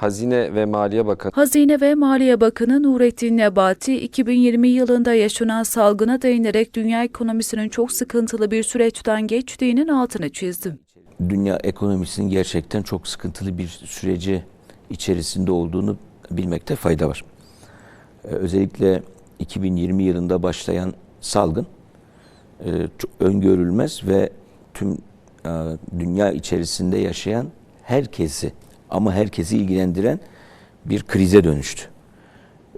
Hazine ve Maliye Bakanı Hazine ve Maliye Bakanı Nurettin Nebati, 2020 yılında yaşanan salgına değinerek dünya ekonomisinin çok sıkıntılı bir süreçten geçtiğinin altını çizdi. dünya ekonomisinin gerçekten çok sıkıntılı bir süreci içerisinde olduğunu bilmekte fayda var. Ee, Özellikle 2020 yılında başlayan salgın e, çok öngörülmez ve tüm e, dünya içerisinde yaşayan herkesi ama herkesi ilgilendiren bir krize dönüştü.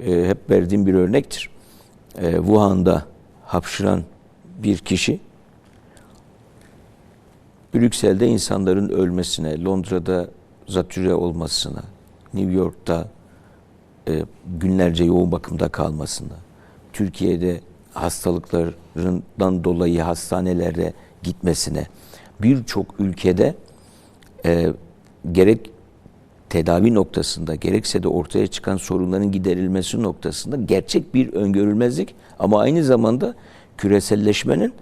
E, Hep verdiğim bir örnektir. E, Wuhan'da hapşıran bir kişi Brüksel'de insanların ölmesine, Londra'da zatürre olmasına, New York'ta e, günlerce yoğun bakımda kalmasına, Türkiye'de hastalıklarından dolayı hastanelere gitmesine, birçok ülkede e, gerek tedavi noktasında gerekse de ortaya çıkan sorunların giderilmesi noktasında gerçek bir öngörülmezlik ama aynı zamanda küreselleşmenin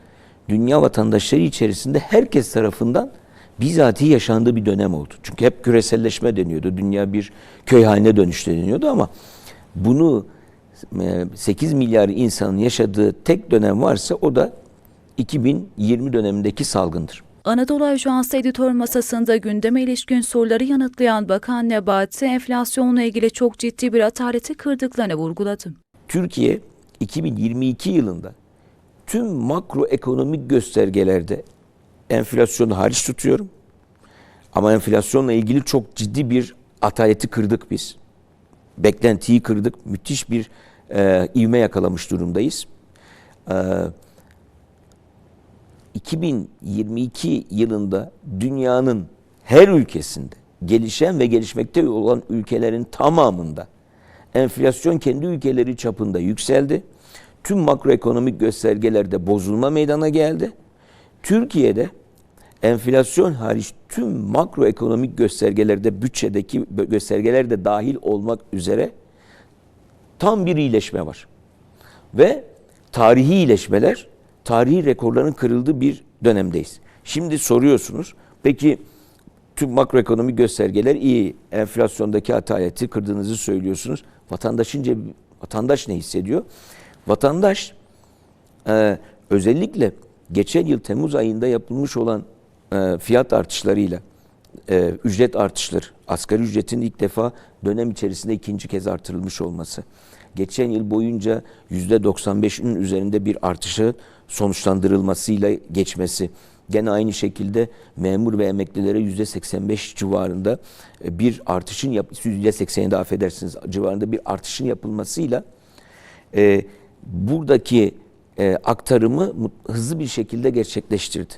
dünya vatandaşları içerisinde herkes tarafından bizatihi yaşandığı bir dönem oldu. Çünkü hep küreselleşme deniyordu. Dünya bir köy haline dönüştü deniyordu ama bunu e, 8 milyar insanın yaşadığı tek dönem varsa o da 2020 dönemindeki salgındır. Anadolu Ajansı editör masasında gündeme ilişkin soruları yanıtlayan Bakan Nebati, enflasyonla ilgili çok ciddi bir atareti kırdıklarını vurguladı. Türkiye 2022 yılında tüm makroekonomik göstergelerde enflasyonu hariç tutuyorum. Ama enflasyonla ilgili çok ciddi bir ataleti kırdık biz. Beklentiyi kırdık. Müthiş bir e, ivme yakalamış durumdayız. E, 2022 yılında dünyanın her ülkesinde gelişen ve gelişmekte olan ülkelerin tamamında enflasyon kendi ülkeleri çapında yükseldi. Tüm makroekonomik göstergelerde bozulma meydana geldi. Türkiye'de enflasyon hariç tüm makroekonomik göstergelerde bütçedeki göstergeler de dahil olmak üzere tam bir iyileşme var. Ve tarihi iyileşmeler, tarihi rekorların kırıldığı bir dönemdeyiz. Şimdi soruyorsunuz, peki tüm makroekonomik göstergeler iyi, enflasyondaki ataleti kırdığınızı söylüyorsunuz. Vatandaşın cebi, vatandaş ne hissediyor? Vatandaş e, özellikle geçen yıl Temmuz ayında yapılmış olan e, fiyat artışlarıyla e, ücret artışları, asgari ücretin ilk defa dönem içerisinde ikinci kez artırılmış olması, geçen yıl boyunca yüzde 95'ün üzerinde bir artışı sonuçlandırılmasıyla geçmesi, gene aynı şekilde memur ve emeklilere yüzde 85 civarında e, bir artışın yüzde 87 affedersiniz civarında bir artışın yapılmasıyla e, buradaki e, aktarımı hızlı bir şekilde gerçekleştirdi.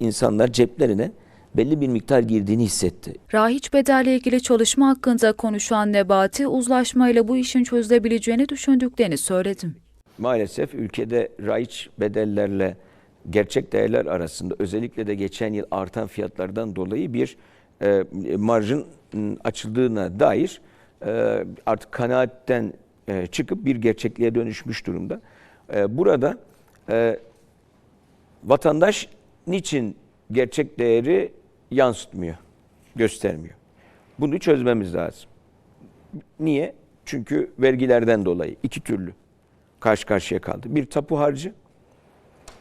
İnsanlar ceplerine belli bir miktar girdiğini hissetti. Rahiç bedelle ilgili çalışma hakkında konuşan Nebati, uzlaşmayla bu işin çözülebileceğini düşündüklerini söyledi. Maalesef ülkede raiç bedellerle gerçek değerler arasında özellikle de geçen yıl artan fiyatlardan dolayı bir e, marjın m, açıldığına dair e, artık kanaatten e, çıkıp bir gerçekliğe dönüşmüş durumda. E, burada e, vatandaş niçin gerçek değeri yansıtmıyor, göstermiyor? Bunu çözmemiz lazım. Niye? Çünkü vergilerden dolayı iki türlü karşı karşıya kaldı. Bir tapu harcı,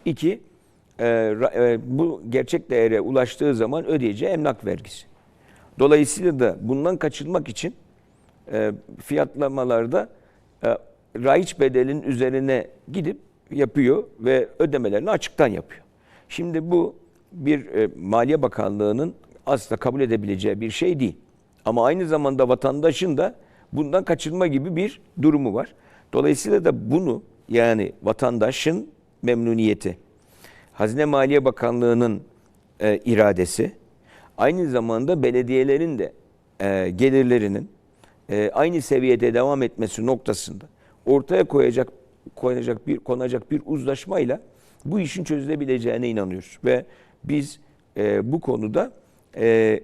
iki e, e, bu gerçek değere ulaştığı zaman ödeyeceği emlak vergisi. Dolayısıyla da bundan kaçınmak için e, fiyatlamalarda e, raiç bedelin üzerine gidip yapıyor ve ödemelerini açıktan yapıyor. Şimdi bu bir e, Maliye Bakanlığı'nın asla kabul edebileceği bir şey değil. Ama aynı zamanda vatandaşın da bundan kaçınma gibi bir durumu var. Dolayısıyla da bunu yani vatandaşın memnuniyeti, Hazine Maliye Bakanlığı'nın e, iradesi, aynı zamanda belediyelerin de e, gelirlerinin e, aynı seviyede devam etmesi noktasında ortaya koyacak koyacak bir konacak bir uzlaşmayla bu işin çözülebileceğine inanıyoruz ve biz e, bu konuda e,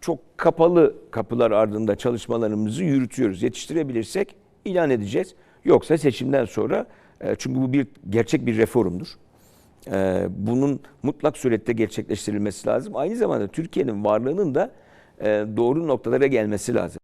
çok kapalı kapılar ardında çalışmalarımızı yürütüyoruz. Yetiştirebilirsek ilan edeceğiz. Yoksa seçimden sonra e, çünkü bu bir gerçek bir reformdur. E, bunun mutlak surette gerçekleştirilmesi lazım. Aynı zamanda Türkiye'nin varlığının da e, doğru noktalara gelmesi lazım.